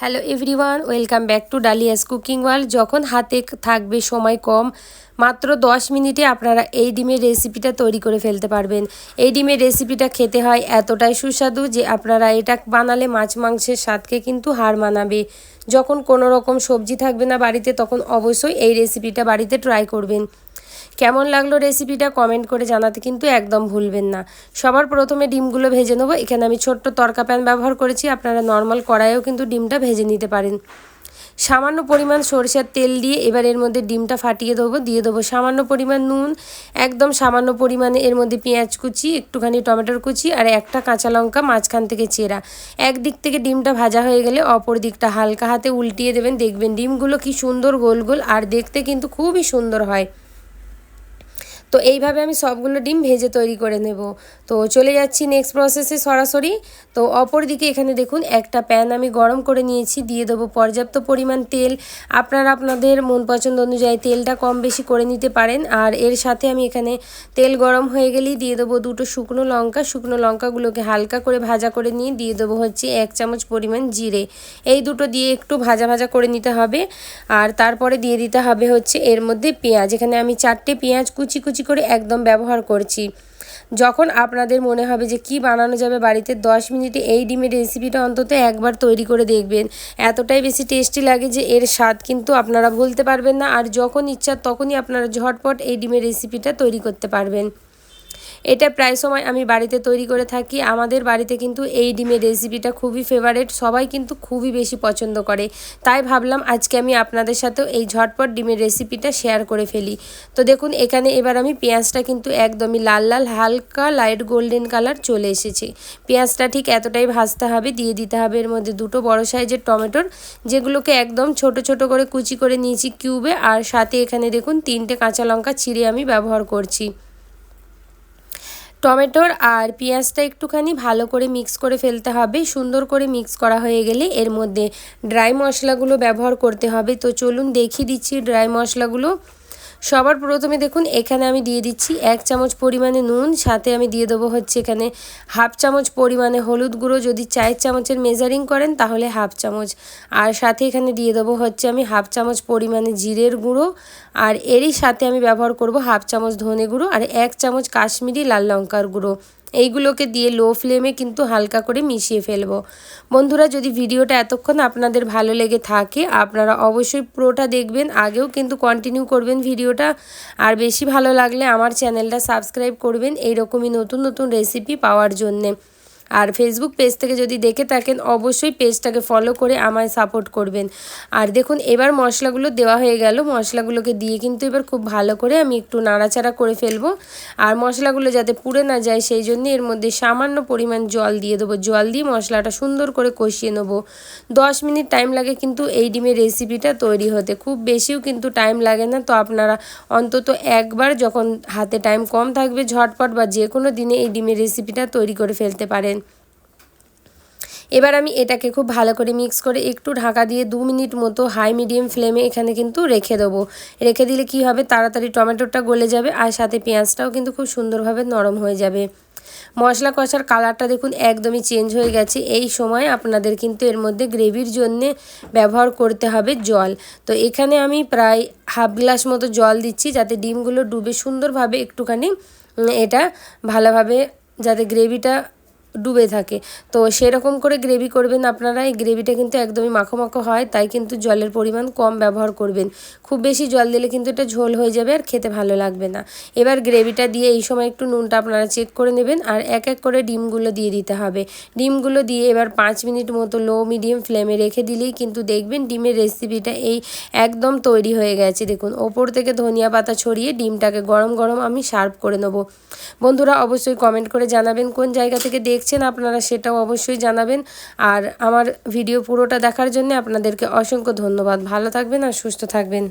Hello everyone, welcome back to Dalia's cooking world. যখন হাতে থাকবে সময় কম, মাত্র দশ মিনিটে আপনারা এই ডিমের রেসিপিটা তৈরি করে ফেলতে পারবেন। এই ডিমের রেসিপিটা খেতে হয় এতটাই সুস্বাদু যে আপনারা এটা বানালে মাছ মাংসের স্বাদকে কিন্তু হার মানাবে। যখন কোনো রকম সবজি থাকবে না বাড়িতে, তখন অবশ্যই এই রেসিপিটা বাড়িতে ট্রাই করবেন। কেমন লাগল রেসিপিটা কমেন্ট করে জানাতে কিন্তু একদম ভুলবেন না। সবার প্রথমে ডিমগুলো ভেজে নেব। এখানে আমি ছোট্ট তরকা প্যান ব্যবহার করেছি। আপনারা নর্মাল কড়াইয়েও কিন্তু ডিমটা ভেজে নিতে পারেন। সামান্য পরিমাণ সরষের তেল দিয়ে এবার এর মধ্যে ডিমটা ফাটিয়ে দেবো। দিয়ে দেবো সামান্য পরিমাণ নুন, একদম সামান্য পরিমাণে এর মধ্যে পেঁয়াজ কুচি, একটুখানি টমেটোর কুচি আর একটা কাঁচা লঙ্কা, মাঝখান থেকে চেরা। একদিক থেকে ডিমটা ভাজা হয়ে গেলে অপর দিকটা হালকা হাতে উল্টিয়ে দেবেন। দেখবেন ডিমগুলো কি সুন্দর গোল গোল আর দেখতে কিন্তু খুবই সুন্দর হয়। তো এইভাবে আমি সবগুলো ডিম ভেজে তৈরি করে নেব। তো চলে যাচ্ছি নেক্সট প্রসেসে সরাসরি। তো অপর দিকে এখানে দেখুন, একটা প্যান আমি গরম করে নিয়েছি, দিয়ে দেবো পর্যাপ্ত পরিমাণ তেল। আপনারা আপনাদের মন পছন্দ অনুযায়ী তেলটা কম বেশি করে নিতে পারেন। আর এর সাথে আমি এখানে তেল গরম হয়ে গেলেই দিয়ে দেবো দুটো শুকনো লঙ্কা। শুকনো লঙ্কাগুলোকে হালকা করে ভাজা করে নিয়ে দিয়ে দেবো হচ্ছে এক চামচ পরিমাণ জিরে। এই দুটো দিয়ে একটু ভাজা ভাজা করে নিতে হবে। আর তারপরে দিয়ে দিতে হবে হচ্ছে এর মধ্যে পেঁয়াজ। এখানে আমি চারটে পেঁয়াজ কুচি কুচি কুচি করে একদম ব্যবহার করছি। যখন আপনাদের মনে হবে যে কি বানানো যাবে বাড়িতে 10 মিনিটে এই ডিমের রেসিপিটা অন্তত একবার তৈরি করে দেখবেন। এতটাই বেশি টেস্টি লাগে যে এর স্বাদ কিন্তু আপনারা ভুলতে পারবেন না। আর যখন ইচ্ছা, তখনই আপনারা ঝটপট এই ডিমের রেসিপিটা তৈরি করতে পারবেন। এটা প্রায় সময় আমি বাড়িতে তৈরি করে থাকি। আমাদের বাড়িতে কিন্তু এই ডিমের রেসিপিটা খুবই ফেভারেট সবাই কিন্তু খুবই বেশি পছন্দ করে। তাই ভাবলাম আজকে আমি আপনাদের সাথেও এই ঝটপট ডিমের রেসিপিটা শেয়ার করে ফেলি। তো দেখুন, এখানে এবার আমি পেঁয়াজটা কিন্তু একদমই লাল লাল, হালকা লাইট গোল্ডেন কালার চলে এসেছে। পেঁয়াজটা ঠিক এতটাই ভাজতে হবে, দিয়ে দিতে হবে এর মধ্যে দুটো বড় সাইজের টমেটোর, যেগুলোকে একদম ছোট ছোট করে কুচি করে নিয়েছি কিউবে আর সাথে এখানে দেখুন, তিনটে কাঁচা লঙ্কা চিড়ে আমি ব্যবহার করছি। টমেটোর আর পেঁয়াজটা একটুখানি ভালো করে মিক্স করে ফেলতে হবে। সুন্দর করে মিক্স করা হয়ে গেলে এর মধ্যে ড্রাই মশলাগুলো ব্যবহার করতে হবে। তো চলুন দেখিয়ে দিচ্ছি ড্রাই মশলাগুলো। সবার প্রথমে দেখুন, এখানে আমি দিয়ে দিচ্ছি এক চামচ পরিমাণে নুন, সাথে আমি দিয়ে দেবো হচ্ছে এখানে হাফ চামচ পরিমাণে হলুদ গুঁড়ো। যদি চায়ের চামচের মেজারিং করেন তাহলে হাফ চামচ। আর সাথে এখানে দিয়ে দেবো হচ্ছে আমি হাফ চামচ পরিমাণে জিরের গুঁড়ো। আর এরই সাথে আমি ব্যবহার করব হাফ চামচ ধনে গুঁড়ো আর এক চামচ কাশ্মীরি লাল লঙ্কার গুঁড়ো। এইগুলোকে দিয়ে লো ফ্লেমে কিন্তু হালকা করে মিশিয়ে ফেলব। বন্ধুরা, যদি ভিডিওটা এতক্ষণ আপনাদের ভালো লেগে থাকে, আপনারা অবশ্যই পুরোটা দেখবেন, আগেও কিন্তু কন্টিনিউ করবেন ভিডিওটা। আর বেশি ভালো লাগলে আমার চ্যানেলটা সাবস্ক্রাইব করবেন, এইরকমই নতুন নতুন রেসিপি পাওয়ার জন্যে। আর ফেসবুক পেজ থেকে যদি দেখে থাকেন, অবশ্যই পেজটাকে ফলো করে আমায় সাপোর্ট করবেন। আর দেখুন, এবার মশলাগুলো দেওয়া হয়ে গেল। মশলাগুলোকে দিয়ে কিন্তু এবার খুব ভালো করে আমি একটু নাড়াচাড়া করে ফেলব। আর মশলাগুলো যাতে পুড়ে না যায়, সেই জন্য এর মধ্যে সামান্য পরিমাণ জল দিয়ে দেবো। জল দিয়ে মশলাটা সুন্দর করে কষিয়ে নেব। দশ মিনিট টাইম লাগে কিন্তু এই ডিমের রেসিপিটা তৈরি হতে। খুব বেশিও কিন্তু টাইম লাগে না। তো আপনারা অন্তত একবার যখন হাতে টাইম কম থাকবে, ঝটপট বা যে কোনো দিনে এই ডিমের রেসিপিটা তৈরি করে ফেলতে পারেন। এবার আমি এটাকে খুব ভালো করে মিক্স করে একটু ঢাকা দিয়ে দু মিনিট মতো হাই মিডিয়াম ফ্লেমে এখানে কিন্তু রেখে দেবো। রেখে দিলে কি হবে? তাড়াতাড়ি টমেটোটা গলে যাবে আর সাথে পেঁয়াজটাও কিন্তু খুব সুন্দরভাবে নরম হয়ে যাবে। মশলা কষার কালারটা দেখুন একদমই চেঞ্জ হয়ে গেছে। এই সময় আপনাদের কিন্তু এর মধ্যে গ্রেভির জন্যে ব্যবহার করতে হবে জল। তো এখানে আমি প্রায় হাফ গ্লাস মতো জল দিচ্ছি যাতে ডিমগুলো ডুবে সুন্দরভাবে একটুখানি এটা ভালোভাবে যাতে গ্রেভিটা ডুবে থাকে। তো সেরকম করে গ্রেভি করবেন আপনারা। এই গ্রেভিটা কিন্তু একদমই মাখো মাখো হয়, তাই কিন্তু জলের পরিমাণ কম ব্যবহার করবেন। খুব বেশি জল দিলে কিন্তু এটা ঝোল হয়ে যাবে আর খেতে ভালো লাগবে না। এবার গ্রেভিটা দিয়ে এই সময় একটু নুনটা আপনারা চেক করে নেবেন আর এক এক করে ডিমগুলো দিয়ে দিতে হবে। ডিমগুলো দিয়ে এবার পাঁচ মিনিট মতো লো মিডিয়াম ফ্লেমে রেখে দিলেই কিন্তু দেখবেন ডিমের রেসিপিটা এই একদম তৈরি হয়ে গেছে। দেখুন, ওপর থেকে ধনিয়া পাতা ছড়িয়ে ডিমটাকে গরম গরম আমি সার্ভ করে নেব। বন্ধুরা, অবশ্যই কমেন্ট করে জানাবেন কোন জায়গা থেকে দেখ দেখছেন আপনারা সেটাও অবশ্যই জানাবেন। আর আমার ভিডিও পুরোটা দেখার জন্য আপনাদেরকে অসংখ্য ধন্যবাদ। ভালো থাকবেন আর সুস্থ থাকবেন।